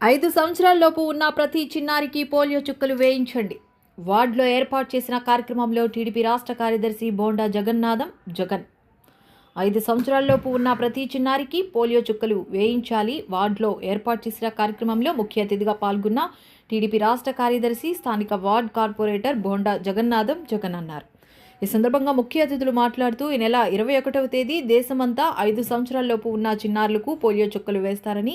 ఐదు సంవత్సరాల్లోపు ఉన్న ప్రతి చిన్నారికి పోలియో చుక్కలు వేయించండి. వార్డులో ఏర్పాటు చేసిన కార్యక్రమంలో టీడీపీ రాష్ట్ర కార్యదర్శి బోండా జగన్నాథం జగన్. ఐదు సంవత్సరాల్లోపు ఉన్న ప్రతి చిన్నారికి పోలియో చుక్కలు వేయించాలి. వార్డులో ఏర్పాటు చేసిన కార్యక్రమంలో ముఖ్య అతిథిగా పాల్గొన్న టీడీపీ రాష్ట్ర కార్యదర్శి స్థానిక వార్డ్ కార్పొరేటర్ బోండా జగన్నాథం జగన్ అన్నారు. ఈ సందర్భంగా ముఖ్య అతిథులు మాట్లాడుతూ ఈ నెల ఇరవై ఒకటవ తేదీ దేశమంతా ఐదు సంవత్సరాల్లోపు ఉన్న చిన్నారులకు పోలియో చుక్కలు వేస్తారని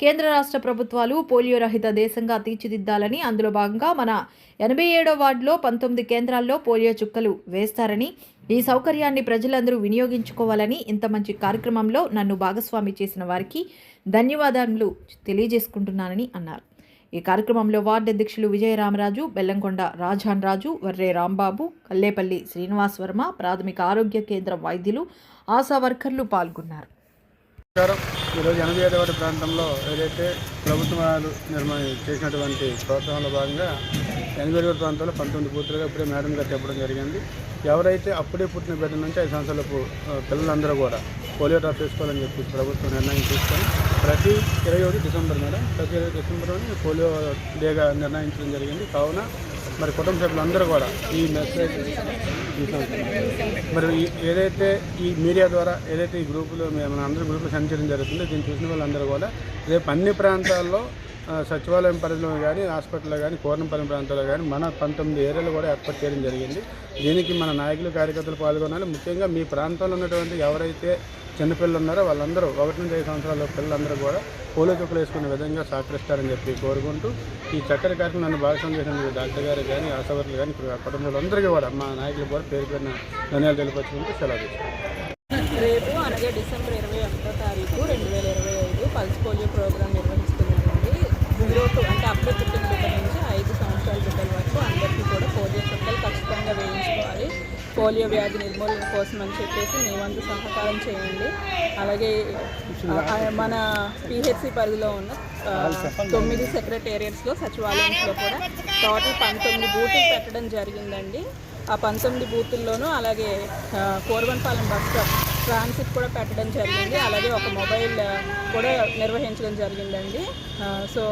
కేంద్ర రాష్ట్ర ప్రభుత్వాలు పోలియో రహిత దేశంగా తీర్చిదిద్దాలని అందులో భాగంగా మన ఎనభై ఏడో వార్డులో పంతొమ్మిది కేంద్రాల్లో పోలియో చుక్కలు వేస్తారని ఈ సౌకర్యాన్ని ప్రజలందరూ వినియోగించుకోవాలని ఇంత మంచి కార్యక్రమంలో నన్ను భాగస్వామి చేసిన వారికి ధన్యవాదాలు తెలియజేసుకుంటున్నానని అన్నారు. ఈ కార్యక్రమంలో వార్డు అధ్యక్షులు విజయరామరాజు బెల్లంకొండ రాజాన్ రాజు వర్రే రాంబాబు కల్లేపల్లి శ్రీనివాస్ వర్మ ప్రాథమిక ఆరోగ్య కేంద్రం వైద్యులు ఆశా వర్కర్లు పాల్గొన్నారు. ఈరోజు ఎనభై ప్రాంతంలో ఏదైతే ప్రభుత్వం వారు చేసినటువంటి ప్రోత్సాహంలో భాగంగా ఎనభై ప్రాంతంలో పంతొమ్మిది బూతులుగా ఇప్పుడే మేడం గారు చెప్పడం జరిగింది. ఎవరైతే అప్పుడే పుట్టిన బిడ్డ నుంచి ఐదు సంవత్సరాలకు పిల్లలందరూ కూడా పోలియో డ్రాప్ వేసుకోవాలని చెప్పి ప్రభుత్వం నిర్ణయం తీసుకొని ప్రతి ఇరవై ఒకటి డిసెంబర్ మేడం ప్రతి ఇరవై డిసెంబర్లోనే పోలియో డేగా నిర్ణయించడం జరిగింది. కావున మరి కుటుంబ సభ్యులందరూ కూడా ఈ మెసేజ్ మరి ఏదైతే ఈ మీడియా ద్వారా ఏదైతే ఈ గ్రూపులో మేము మన అందరి గ్రూపులు సంచరించడం జరుగుతుందో దీన్ని చూసిన వాళ్ళందరూ కూడా రేపు అన్ని ప్రాంతాల్లో సచివాలయం పరిధిలో కానీ హాస్పిటల్లో కానీ కోరణపల్లి ప్రాంతాల్లో కానీ మన పంతొమ్మిది ఏరియాలు కూడా ఏర్పాటు చేయడం జరిగింది. దీనికి మన నాయకులు కార్యకర్తలు పాల్గొనాలి. ముఖ్యంగా మీ ప్రాంతంలో ఉన్నటువంటి ఎవరైతే చిన్నపిల్లలు ఉన్నారో వాళ్ళందరూ ఒకటి నుంచి ఐదు సంవత్సరాల పిల్లలందరూ కూడా పోలియో చుక్కలు వేసుకునే విధంగా సహకరిస్తారని చెప్పి కోరుకుంటూ ఈ చక్కటి కార్యక్రమం నన్ను భాగస్వామ్యం చేసినందుకు డాక్టర్ గారు కానీ ఆశావర్లు కానీ కుటుంబాలందరికీ కూడా మా నాయకులు కూడా పేరు పేరున ధన్యాలు తెలియపరుచుకుంటూ సెలవు రేపు అనగా డిసెంబర్ ఇరవై ఒకటో తారీఖు రెండు వేల ఇరవై ఐదు పల్స్ పోలియో ప్రోగ్రామ్ నిర్వహిస్తున్నామండి. జీరో టు అంటే అప్పుడే పుట్టిన బిడ్డ నుంచి ఐదు సంవత్సరాల బిడ్డల వరకు అందరికీ కూడా పోలియో చుక్కలు ఖచ్చితంగా వేయించుకోవాలి పోలియో వ్యాధి నిర్మూలన కోసం అని చెప్పేసి మీ వంతు సహకారం చేయండి. అలాగే మన పిహెచ్సి పరిధిలో ఉన్న తొమ్మిది సెక్రటేరియట్స్లో సచివాలయంలో కూడా టోటల్ పంతొమ్మిది బూతులు పెట్టడం జరిగిందండి. ఆ పంతొమ్మిది బూతుల్లోనూ అలాగే కోరవన్పాలెం బస్ స్టాప్ ట్రాన్సిట్ కూడా పెట్టడం జరిగింది. అలాగే ఒక మొబైల్ కూడా నిర్వహించడం జరిగిందండి. సో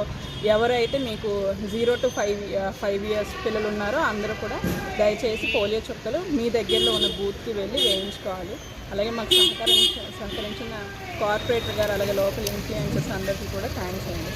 ఎవరైతే మీకు zero to five five years పిల్లలు ఉన్నారో అందరూ కూడా దయచేసి పోలియో చుక్కలు మీ దగ్గరలో ఉన్న బూత్కి వెళ్ళి వేయించుకోవాలి. అలాగే మాకు సహకరించ సహకరించిన కార్పొరేటర్ గారు అలాగే లోకల్ ఇన్ఫ్లుయెన్సర్స్ అందరికీ కూడా థ్యాంక్స్ అండి.